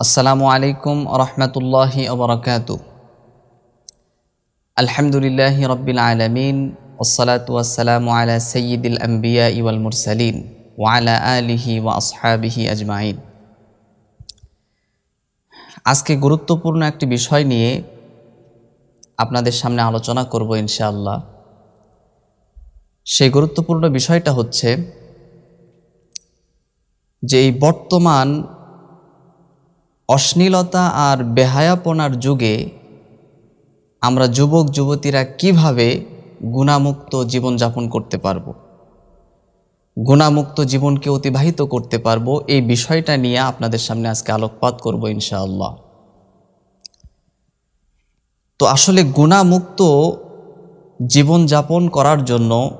আসসালামু আলাইকুম রহমতুল্লাহি ওবরাকাতু আলহামদুলিল্লাহ রব্বিল আলমিন ওসলাত ওয়াসালামু আলা সৈয়দুল আম্বিয়া ইওয়াল মুরসালিন ওয়ালা আলিহি ওয়া আসহাবিহি আজমাইন। আজকে গুরুত্বপূর্ণ একটি বিষয় নিয়ে আপনাদের সামনে আলোচনা করব ইনশাআল্লাহ। সেই গুরুত্বপূর্ণ বিষয়টা হচ্ছে যে এই বর্তমান অশ্লীলতা আর বেহায়াপনার যুগে আমরা যুবক, যুবতীরা কীভাবে গুণামুক্ত জীবনযাপন করতে পারব? গুণামুক্ত জীবনকে অতিবাহিত করতে পারব? এই বিষয়টা নিয়ে আপনাদের সামনে আজকে আলোকপাত করব ইনশাআল্লাহ। তো আসলে গুণামুক্ত জীবনযাপন করার জন্য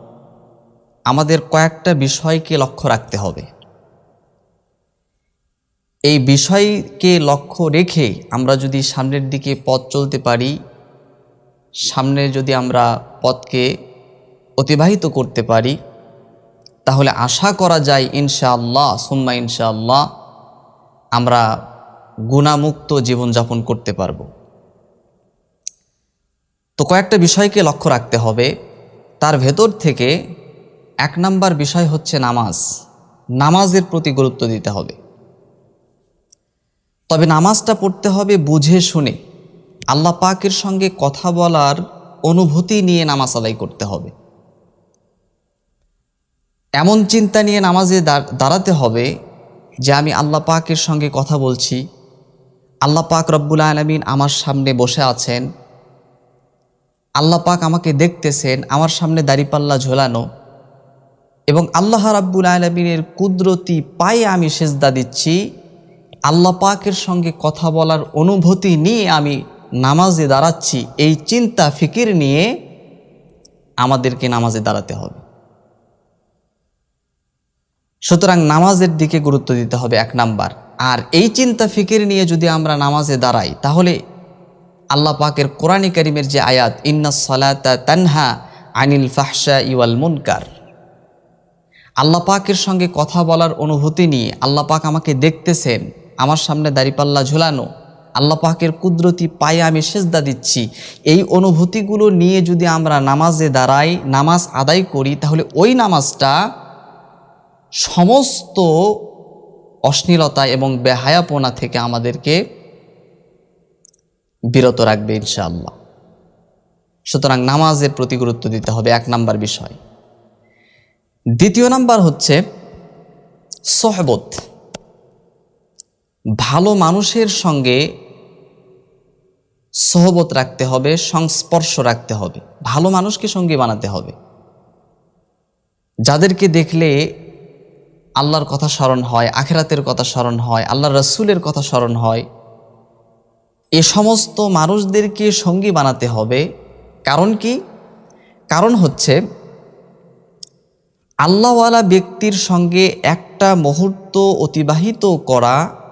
আমাদের কয়েকটা বিষয়কে লক্ষ্য রাখতে হবে। এই বিষয়কে লক্ষ্য রেখে আমরা যদি সামনের দিকে পথ চলতে পারি, সামনে যদি আমরা পথকে অতিবাহিত করতে পারি, তাহলে আশা করা যায় ইনশাআল্লাহ, সুম্মা ইনশাআল্লাহ, আমরা গুণামুক্ত জীবনযাপন করতে পারব। তো কয়েকটা বিষয়কে লক্ষ্য রাখতে হবে। তার ভেতর থেকে এক নাম্বার বিষয় হচ্ছে নামাজ। নামাজের প্রতি গুরুত্ব দিতে হবে। তবে নামাজটা পড়তে হবে বুঝে শুনে। আল্লাহ পাকের সঙ্গে কথা বলার অনুভূতি নিয়ে নামাজ আদায় করতে হবে। এমন চিন্তা নিয়ে নামাজে দাঁড়াতে হবে যে আমি আল্লাহ পাকের সঙ্গে কথা বলছি। আল্লাহ পাক রব্বুল আলমিন আমার সামনে বসে আছেন। আল্লাহ পাক আমাকে দেখতেছেন, আমার সামনে দাড়িপাল্লা ঝোলানো এবং আল্লাহ রাব্বুল আলমিনের কুদরতি পায়ে আমি সেজদা দিচ্ছি। আল্লাহ পাকের সঙ্গে কথা বলার অনুভূতি নিয়ে আমি নামাজে দাঁড়াচ্ছি। এই চিন্তা, ফিকির নিয়ে আমাদেরকে নামাজে দাঁড়াতে হবে। সুতরাং নামাজের দিকে গুরুত্ব দিতে হবে এক নাম্বার। আর এই চিন্তা, ফিকির নিয়ে যদি আমরা নামাজে দাঁড়াই, তাহলে আল্লাহ পাকের কোরআনী করিমের যে আয়াত, ইন্না সালাতা তানহা আনিল ফাহসা ইওয়াল মুনকার আল্লাহ পাকের সঙ্গে কথা বলার অনুভূতি নিয়ে আল্লাহ পাক আমাকে দেখতেছেন। আমার সামনে দাড়িপাল্লা ঝুলানো, আল্লাহ পাকের কুদরতি পায়ে আমি সেজদা দিচ্ছি। এই অনুভূতিগুলো নিয়ে যদি আমরা নামাজে দাঁড়াই, নামাজ আদায় করি, তাহলে ওই নামাজটা সমস্ত অশ্লীলতা এবং বেহায়াপনা থেকে আমাদেরকে বিরত রাখবে ইনশাআল্লাহ। সুতরাং নামাজের প্রতি গুরুত্ব দিতে হবে, এক নাম্বার বিষয়। দ্বিতীয় নাম্বার হচ্ছে সহবত। ভালো মানুষের সঙ্গে সহবত রাখতে হবে, সংস্পর্শ রাখতে হবে। ভালো মানুষকে সঙ্গী বানাতে হবে। যাদেরকে দেখলে আল্লাহর কথা স্মরণ হয়, আখেরাতের কথা স্মরণ হয় আল্লাহ রসুলের কথা স্মরণ হয়, এ সমস্ত মানুষদেরকে সঙ্গী বানাতে হবে। কারণ কি? কারণ হচ্ছে আল্লাহওয়ালা ব্যক্তির সঙ্গে একটা মুহূর্ত অতিবাহিত করা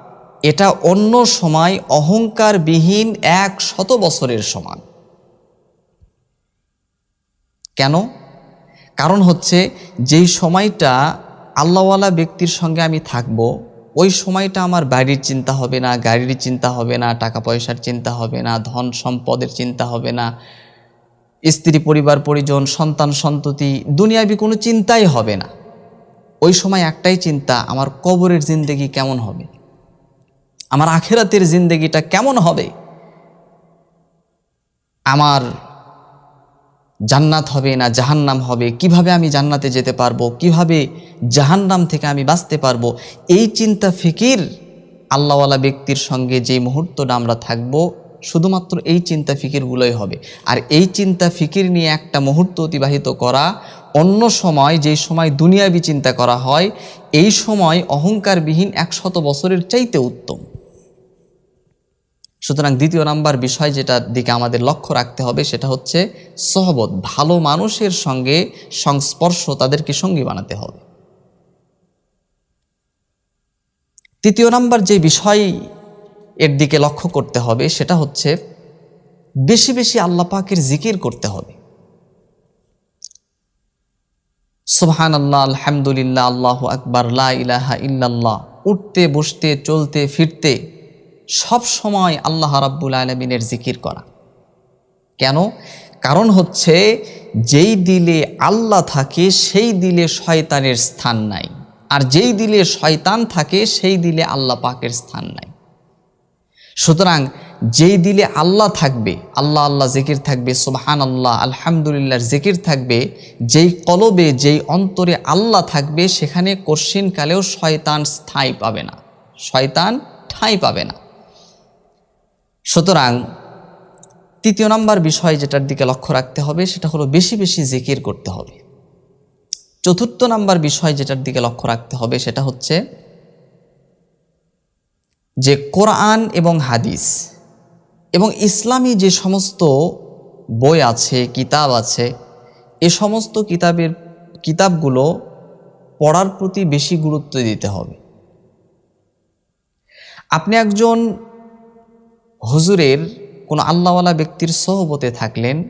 এটা অন্য সময় অহংকারবিহীন এক শত বছরের সমান। কেন? কারণ হচ্ছে যেই সময়টা আল্লাহওয়ালা ব্যক্তির সঙ্গে আমি থাকব, ওই সময়টা আমার বাড়ির চিন্তা হবে না, গাড়ির চিন্তা হবে না টাকা পয়সার চিন্তা হবে না, ধন সম্পদের চিন্তা হবে না, স্ত্রী, পরিবার, পরিজন, সন্তান, সন্ততি, দুনিয়াবি কোনো চিন্তাই হবে না। ওই সময় একটাই চিন্তা, আমার কবরের জিন্দেগি কেমন হবে? আমার আখেরাতের জিন্দেগিটা কেমন হবে? আমার জান্নাত হবে না জাহান্নাম হবে? কীভাবে আমি জান্নাতে যেতে পারব? কীভাবে জাহান্নাম থেকে আমি বাঁচতে পারব? এই চিন্তা ফিকির আল্লাহওয়ালা ব্যক্তির সঙ্গে যে মুহূর্তটা আমরা থাকব, শুধুমাত্র এই চিন্তা ফিকিরগুলোই হবে। আর এই চিন্তা ফিকির নিয়ে একটা মুহূর্ত অতিবাহিত করা, অন্য সময় যেই সময় দুনিয়াবি চিন্তা করা হয়, এই সময় অহংকারবিহীন একশত বছরের চাইতে উত্তম। সুতরাং দ্বিতীয় নাম্বার বিষয় যেটা দিকে আমাদের লক্ষ্য রাখতে হবে সেটা হচ্ছে সহবত, ভালো মানুষের সঙ্গে সংস্পর্শ তাদেরকে সঙ্গী বানাতে হবে। তৃতীয় নাম্বার যে বিষয় এর দিকে লক্ষ্য করতে হবে সেটা হচ্ছে বেশি বেশি আল্লাহ পাকের জিকির করতে হবে। সুবহান আল্লাহ আলহামদুলিল্লাহ, আল্লাহ আকবর, লা ইলাহা ইল্লাল্লাহ, উঠতে, বসতে, চলতে, ফিরতে সব সময় আল্লাহ রাব্বুল আলমিনের জিকির করা। কেন? কারণ হচ্ছে যেই দিলে আল্লাহ থাকে, সেই দিলে শয়তানের স্থান নাই। আর যেই দিলে শয়তান থাকে, সেই দিলে আল্লাহ পাকের স্থান নাই। সুতরাং যেই দিলে আল্লাহ থাকবে, আল্লাহ আল্লাহ জিকির থাকবে সুবহান আল্লাহ আলহামদুলিল্লাহর জিকির থাকবে, যেই কলবে, যেই অন্তরে আল্লাহ থাকবে, সেখানে কশিনকালেও শয়তান স্থায়ী পাবে না। শয়তান ঠাঁই পাবে না। সুতরাং তৃতীয় নম্বর বিষয় যেটার দিকে লক্ষ্য রাখতে হবে, সেটা হলো বেশি বেশি জিকির করতে হবে। চতুর্থ নাম্বার বিষয় যেটার দিকে লক্ষ্য রাখতে হবে, সেটা হচ্ছে যে কোরআন এবং হাদিস এবং ইসলামী যে সমস্ত বই আছে, কিতাব আছে, এ সমস্ত কিতাবের, কিতাবগুলো পড়ার প্রতি বেশি গুরুত্ব দিতে হবে। আপনি একজন হুজুরের কোনো আল্লাহওয়ালা ব্যক্তির সহবতে থাকলেন,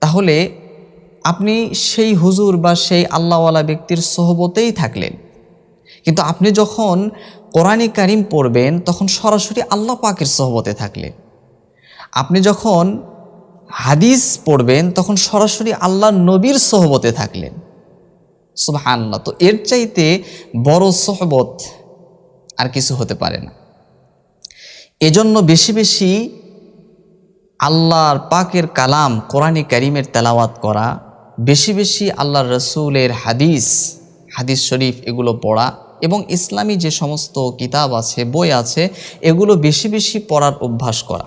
তাহলে আপনি সেই হুজুর বা সেই আল্লাহওয়ালা ব্যক্তির সহবতেই থাকলেন। কিন্তু আপনি যখন কোরআনে কারিম পড়বেন, তখন সরাসরি আল্লাহ পাকের সহবতে থাকলেন। আপনি যখন হাদিস পড়বেন, তখন সরাসরি আল্লাহ নবীর সহবতে থাকলেন। সুবাহ আল্লাহ তো এর চাইতে বড় সহবত আর কিছু হতে পারে না। এজন্য বেশি বেশি আল্লাহর পাকের কালাম কোরআনে কারিমের তেলাওয়াত করা, বেশি বেশি আল্লাহর রসুলের হাদিস হাদিস শরীফ এগুলো পড়া এবং ইসলামী যে সমস্ত কিতাব আছে, বই আছে, এগুলো বেশি বেশি পড়ার অভ্যাস করা।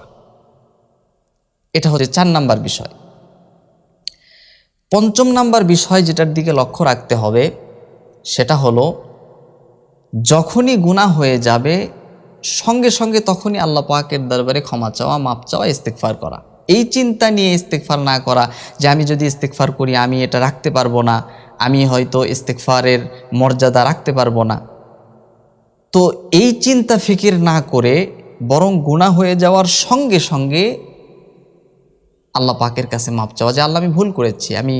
এটা হচ্ছে চার নাম্বার বিষয়। পঞ্চম নাম্বার বিষয় যেটার দিকে লক্ষ্য রাখতে হবে, সেটা হলো, যখনই গুণা হয়ে যাবে সঙ্গে সঙ্গে তখনই আল্লাহ পাকের দরবারে ক্ষমা চাওয়া মাপ চাওয়া ইস্তেকফার করা। এই চিন্তা নিয়ে ইস্তেকফার না করা যে আমি যদি ইস্তেকফার করি, আমি এটা রাখতে পারব না, আমি হয়তো ইস্তেকফারের মর্যাদা রাখতে পারব না। তো এই চিন্তা ফিকির না করে বরং গুণা হয়ে যাওয়ার সঙ্গে সঙ্গে আল্লাহ পাকের কাছে মাপ চাওয়া যে, আল্লাহ, আমি ভুল করেছি, আমি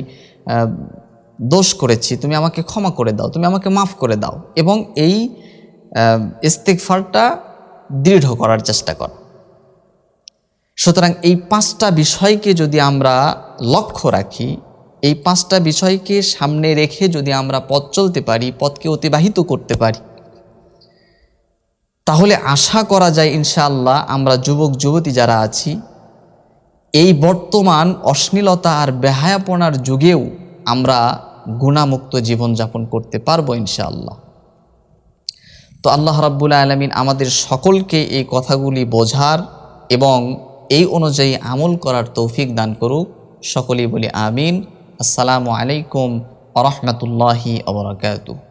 দোষ করেছি, তুমি আমাকে ক্ষমা করে দাও, তুমি আমাকে মাফ করে দাও। এবং এই ইস্তেকফারটা দৃঢ় করার চেষ্টা করা। সুতরাং এই পাঁচটা বিষয়কে যদি আমরা লক্ষ্য রাখি, এই পাঁচটা বিষয়কে সামনে রেখে যদি আমরা পথ চলতে পারি, পথকে অতিবাহিত করতে পারি, তাহলে আশা করা যায় ইনশাআল্লাহ আমরা যুবক, যুবতী যারা আছি, এই বর্তমান অশ্লীলতা আর বেহায়াপনার যুগেও আমরা গুণামুক্ত জীবনযাপন করতে পারব ইনশাআল্লাহ। তো আল্লাহ রাব্বুল আলমিন আমাদের সকলকে এই কথাগুলি বোঝার এবং এই অনুযায়ী আমল করার তৌফিক দান করুক। সকলেই বলি আমিন। আসসালামু আলাইকুম আরহামতুল্লাহি রহমতুল্লাহি আবরাকাতুহ